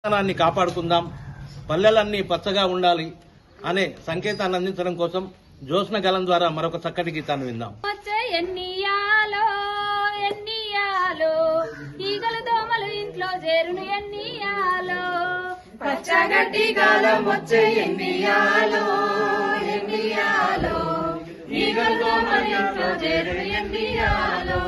పచ్చదనాన్ని కాపాడుకుందాం పల్లెలన్నీ పచ్చగా ఉండాలి అనే సంకేతాన్ని అందించడం కోసం జ్యోత్స్న గలం ద్వారా మరొక చక్కటి గీతాన్ని విందాం. ఈగలు దోమలు ఇంట్లో చేరును ఎన్నియాలో? పచ్చగడ్డి కాలం వచ్చే ఎన్నియాలో ఎన్నియాలో? ఈగలతో మరి ఇంట్లో చేరుడు ఎన్నియాలో?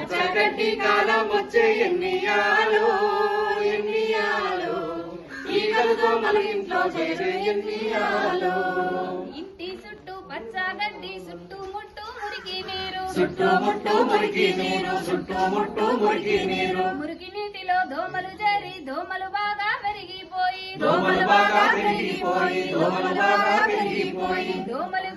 పచ్చగడ్డి కాలం వచ్చే ఎన్నియాలో ఎన్నియాలో? ఈగలతో మన ఇంట్లో చేరు ఎన్నియాలో? ఇంటి చుట్టూ పచ్చగడ్డి చుట్టూ ముట్టు మురికి నీరు. చుట్టుముట్టు మురికి నీరు చుట్టుముట్టు మురికి నీరు. మురికి నీటిలో దోమలు చేరి దోమలు బాగా పెరిగిపోయి దోమలు బాగా పెరిగిపోయి దోమలు బాగా పెరిగిపోయి దోమలు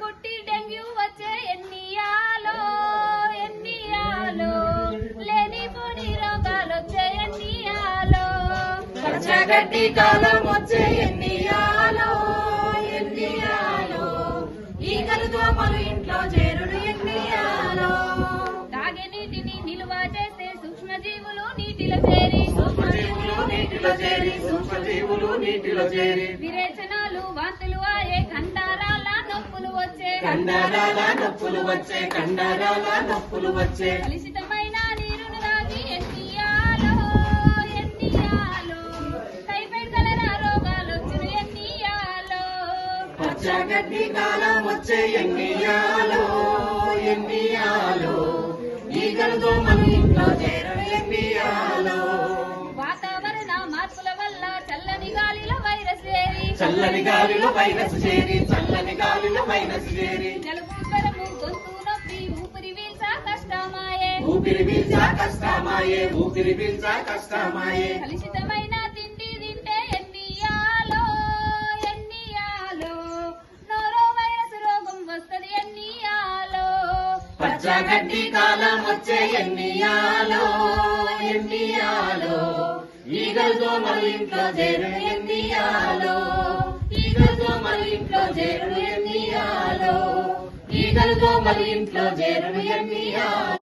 పచ్చగడ్డి కాలం వచ్చే ఎన్నియాలో? ఎన్నియాలో ఈగలు దోమలు ఇంట్లో చేరుడు ఎన్నియాలో? తాగే నీటిని నిలువ చేసే సూక్ష్మజీవులు నీటిలో చేరి సూక్ష్మజీవులు నీటిలో చేరి సూక్ష్మజీవులు నీటిలో చేరి. విరేచనాలు వాంతులు ఆయే కండారాల నొప్పులు వచ్చే. కండరాల నొప్పులు వచ్చే కండరాల నొప్పులు వచ్చే. కలుషితమైన పచ్చగడ్డి కాలం వచ్చే ఎన్నియాలో? ఎన్నియాలో ఈగలు దోమలు ఇంట్లో చేరుడు ఎన్నియాలో? వాతావరణ మార్పుల వల్ల చల్లని గాలిలో వైరస్ చేరి చల్లని గాలిలో వైరస్ చేరి చల్లని గాలిలో వైరస్ చేరి. జలుబు జ్వరము గొంతు నొప్పి ఊపిరి వీల్చా కష్టమాయే. ఊపిరి పీల్చా కష్టమాయే ఊపిరి పీల్చా కష్టమాయే. కలుషితమైన పచ్చగడ్డి కాలం వచ్చే ఎన్నియాలో ఎన్నియాలో? ఈగలతో మన ఇంట్లో చేరు ఎన్నియాలో? ఈగలతో మన ఇంట్లో చేరు ఎన్నియాలో? ఈగలతో మన ఇంట్లో చేరు ఎన్నియాలో?